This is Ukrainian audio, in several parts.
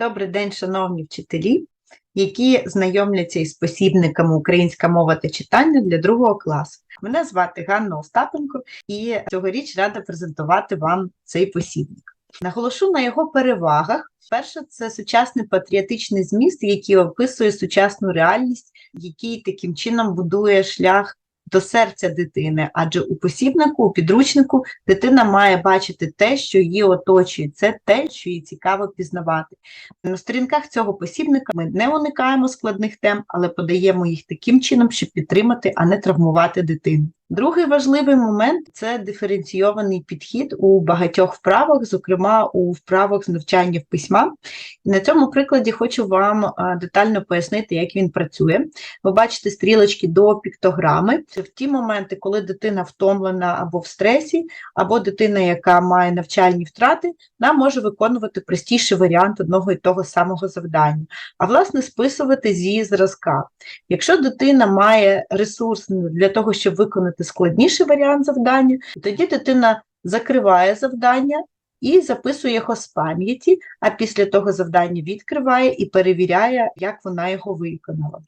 Добрий день, шановні вчителі, які знайомляться із посібниками Українська мова та читання для другого класу. Мене звати Ганна Остапенко, і цьогоріч рада презентувати вам цей посібник. Наголошу на його перевагах. Перше, це сучасний патріотичний зміст, який описує сучасну реальність, який таким чином будує шлях до серця дитини, адже у посібнику, у підручнику дитина має бачити те, що її оточує, це те, що їй цікаво пізнавати. На сторінках цього посібника ми не уникаємо складних тем, але подаємо їх таким чином, щоб підтримати, а не травмувати дитину. Другий важливий момент це диференційований підхід у багатьох вправах, зокрема у вправах з навчання в письма. На цьому прикладі хочу вам детально пояснити, як він працює. Ви бачите стрілочки до піктограми. Це в ті моменти, коли дитина втомлена або в стресі, або дитина, яка має навчальні втрати, вона може виконувати простіший варіант одного і того самого завдання, а власне списувати зі зразка. Якщо дитина має ресурс для того, щоб виконати складніший варіант завдання, тоді дитина закриває завдання і записує його з пам'яті, а після того завдання відкриває і перевіряє, як вона його виконала.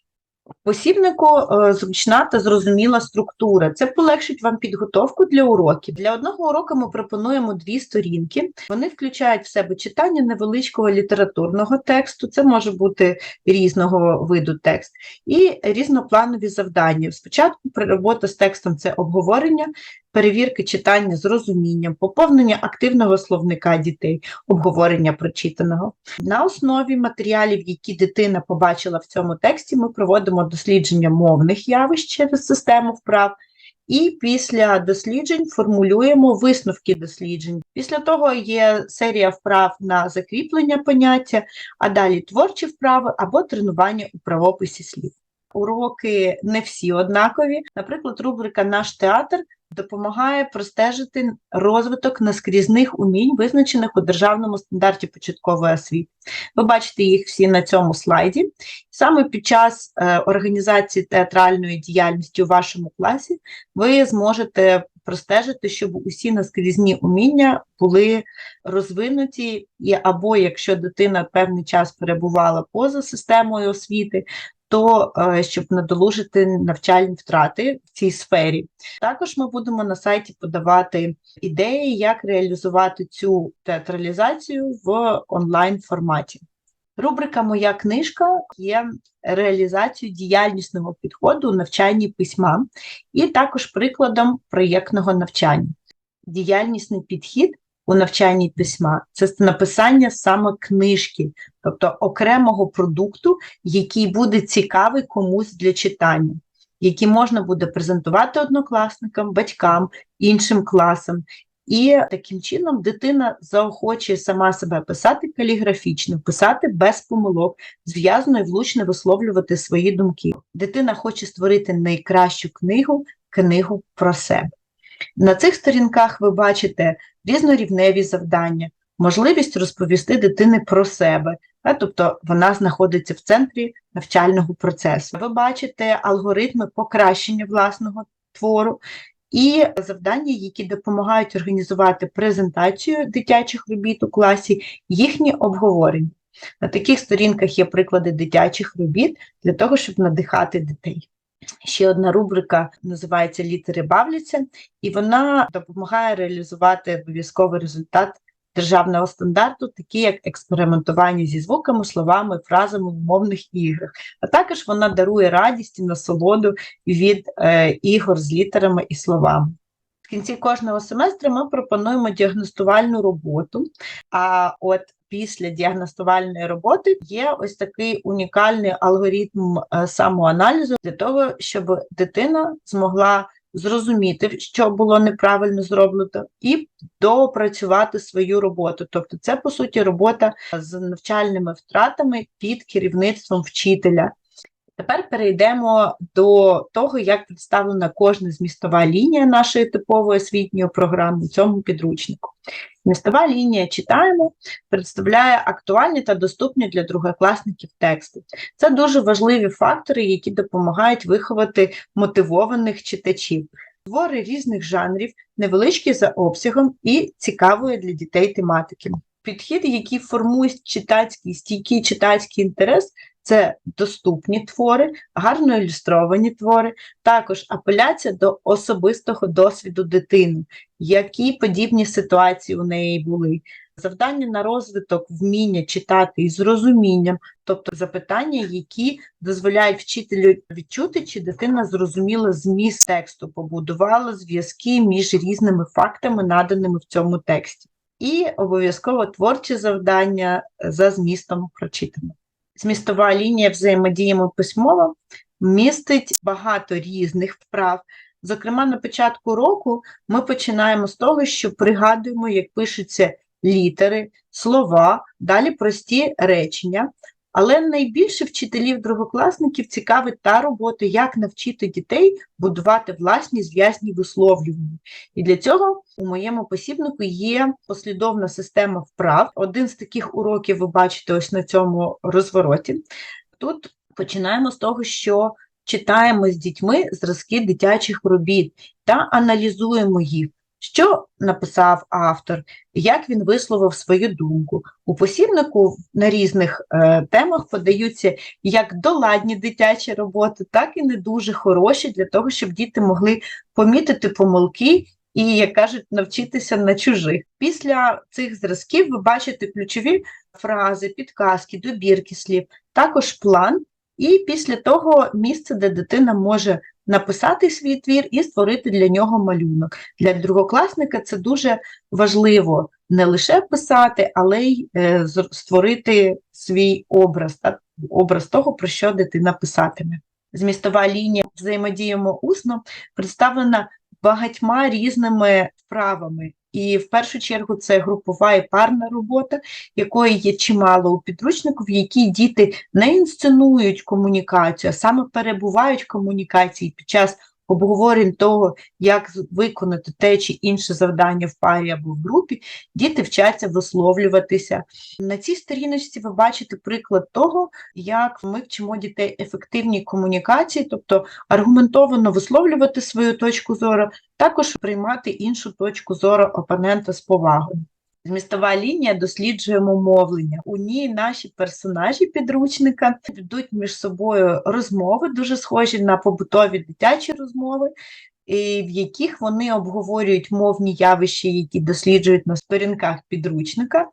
В посібнику е, зручна та зрозуміла структура. Це полегшить вам підготовку для уроків. Для одного уроку ми пропонуємо дві сторінки. Вони включають в себе читання невеличкого літературного тексту, це може бути різного виду текст, і різнопланові завдання. Спочатку робота з текстом це обговорення, перевірки читання з розумінням, поповнення активного словника дітей, обговорення прочитаного. На основі матеріалів, які дитина побачила в цьому тексті, ми проводимо дослідження мовних явищ через систему вправ. І після досліджень формулюємо висновки досліджень. Після того є серія вправ на закріплення поняття, а далі творчі вправи або тренування у правописі слів. Уроки не всі однакові. Наприклад, рубрика Наш театр допомагає простежити розвиток наскрізних умінь, визначених у державному стандарті початкової освіти. Ви бачите їх всі на цьому слайді. Саме під час е, організації театральної діяльності у вашому класі ви зможете простежити, щоб усі наскрізні уміння були розвинуті, і або якщо дитина певний час перебувала поза системою освіти, то е, щоб надолужити навчальні втрати в цій сфері. Також ми будемо на сайті подавати ідеї, як реалізувати цю театралізацію в онлайн форматі. Рубрика Моя книжка є реалізацією діяльнісного підходу у письма і також прикладом проєктного навчання. Діяльнісний підхід у навчанні письма це написання саме книжки, тобто окремого продукту, який буде цікавий комусь для читання, який можна буде презентувати однокласникам, батькам, іншим класам. І таким чином дитина заохочує сама себе писати каліграфічно, писати без помилок, зв'язано і влучно висловлювати свої думки. Дитина хоче створити найкращу книгу, книгу про себе. На цих сторінках ви бачите різнорівневі завдання, можливість розповісти дитини про себе, тобто вона знаходиться в центрі навчального процесу. Ви бачите алгоритми покращення власного твору і завдання, які допомагають організувати презентацію дитячих робіт у класі, їхні обговорення. На таких сторінках є приклади дитячих робіт для того, щоб надихати дітей. Ще одна рубрика називається Літери бавляться, і вона допомагає реалізувати обов'язковий результат державного стандарту, такі як експериментування зі звуками, словами, фразами в мовних іграх. А також вона дарує радість і насолоду від е, ігор з літерами і словами. В кінці кожного семестру ми пропонуємо діагностувальну роботу. А от після діагностувальної роботи є ось такий унікальний алгоритм е, самоаналізу для того, щоб дитина змогла зрозуміти, що було неправильно зроблено, і допрацювати свою роботу. Тобто, це по суті робота з навчальними втратами під керівництвом вчителя. Тепер перейдемо до того, як представлена кожна змістова лінія нашої типової освітньої програми у цьому підручнику. Змістова лінія читаємо, представляє актуальні та доступні для другокласників тексти. Це дуже важливі фактори, які допомагають виховати мотивованих читачів. Твори різних жанрів, невеличкі за обсягом і цікавої для дітей тематики. Підхід, який формує читацький, стійкий читацький інтерес, це доступні твори, гарно ілюстровані твори, також апеляція до особистого досвіду дитини, які подібні ситуації у неї були. Завдання на розвиток вміння читати із розумінням, тобто запитання, які дозволяють вчителю відчути, чи дитина зрозуміла зміст тексту, побудувала зв'язки між різними фактами, наданими в цьому тексті. І обов'язково творче завдання за змістом прочитано. Змістова лінія взаємодіємо письмово містить багато різних вправ. Зокрема, на початку року ми починаємо з того, що пригадуємо, як пишуться літери, слова, далі прості речення. Але найбільше вчителів другокласників цікавить та робота, як навчити дітей будувати власні зв'язні висловлювання. І для цього у моєму посібнику є послідовна система вправ. Один з таких уроків ви бачите ось на цьому розвороті. Тут починаємо з того, що читаємо з дітьми зразки дитячих робіт та аналізуємо їх. Що написав автор, як він висловив свою думку. У посібнику на різних е, темах подаються як доладні дитячі роботи, так і не дуже хороші, для того, щоб діти могли помітити помилки і, як кажуть, навчитися на чужих. Після цих зразків ви бачите ключові фрази, підказки, добірки слів, також план, і після того місце, де дитина може написати свій твір і створити для нього малюнок. Для другокласника це дуже важливо не лише писати, але й е, створити свій образ, так? образ того, про що дитина писатиме. Змістова лінія взаємодіємо усно представлена багатьма різними вправами. І в першу чергу це групова і парна робота, якої є чимало у підручнику, в якій діти не інсценують комунікацію, а саме перебувають в комунікації під час обговорень того, як виконати те чи інше завдання в парі або в групі, діти вчаться висловлюватися. На цій сторіночці ви бачите приклад того, як ми вчимо дітей ефективній комунікації, тобто аргументовано висловлювати свою точку зору, також приймати іншу точку зору опонента з повагою. Змістова лінія досліджуємо мовлення. У ній наші персонажі підручника ведуть між собою розмови, дуже схожі на побутові дитячі розмови, в яких вони обговорюють мовні явища, які досліджують на сторінках підручника.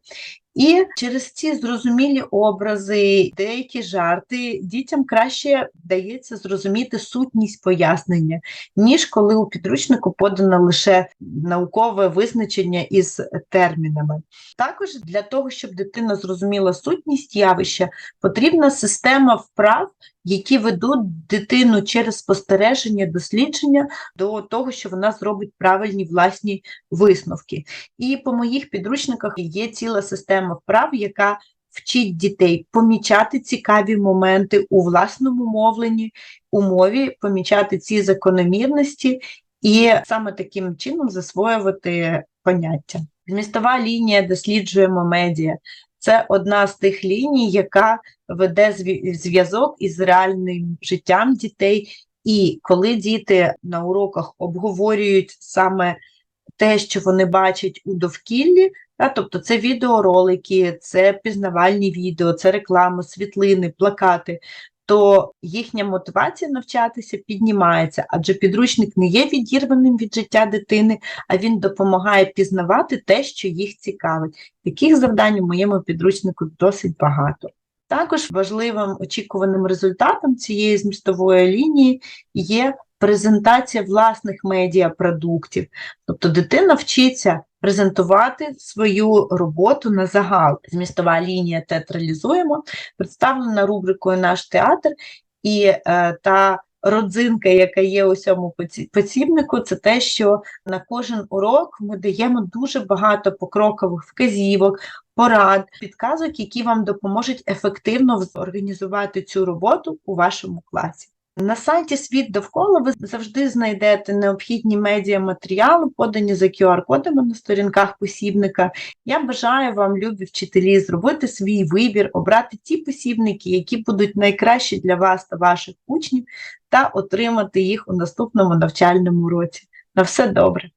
І через ці зрозумілі образи, деякі жарти дітям краще вдається зрозуміти сутність пояснення, ніж коли у підручнику подано лише наукове визначення із термінами. Також для того, щоб дитина зрозуміла сутність явища, потрібна система вправ, які ведуть дитину через спостереження, дослідження до того, що вона зробить правильні власні висновки. І по моїх підручниках є ціла система вправ, яка вчить дітей помічати цікаві моменти у власному мовленні, у мові, помічати ці закономірності і саме таким чином засвоювати поняття. Змістова лінія досліджуємо медіа. Це одна з тих ліній, яка веде зв'язок із реальним життям дітей. І коли діти на уроках обговорюють саме те, що вони бачать у довкіллі, да, тобто це відеоролики, це пізнавальні відео, це реклама, світлини, плакати, то їхня мотивація навчатися піднімається, адже підручник не є відірваним від життя дитини, а він допомагає пізнавати те, що їх цікавить. Таких завдань у моєму підручнику досить багато. Також важливим очікуваним результатом цієї змістової лінії є презентація власних медіапродуктів. Тобто дитина вчиться презентувати свою роботу на загал. Змістова лінія театралізуємо, представлена рубрикою Наш театр і е, та родзинка, яка є у цьому посібнику, це те, що на кожен урок ми даємо дуже багато покрокових вказівок, порад, підказок, які вам допоможуть ефективно організувати цю роботу у вашому класі. На сайті Світ довкола ви завжди знайдете необхідні медіаматеріали, подані за QR-кодами на сторінках посібника. Я бажаю вам, любі вчителі, зробити свій вибір, обрати ті посібники, які будуть найкращі для вас та ваших учнів, та отримати їх у наступному навчальному році. На все добре!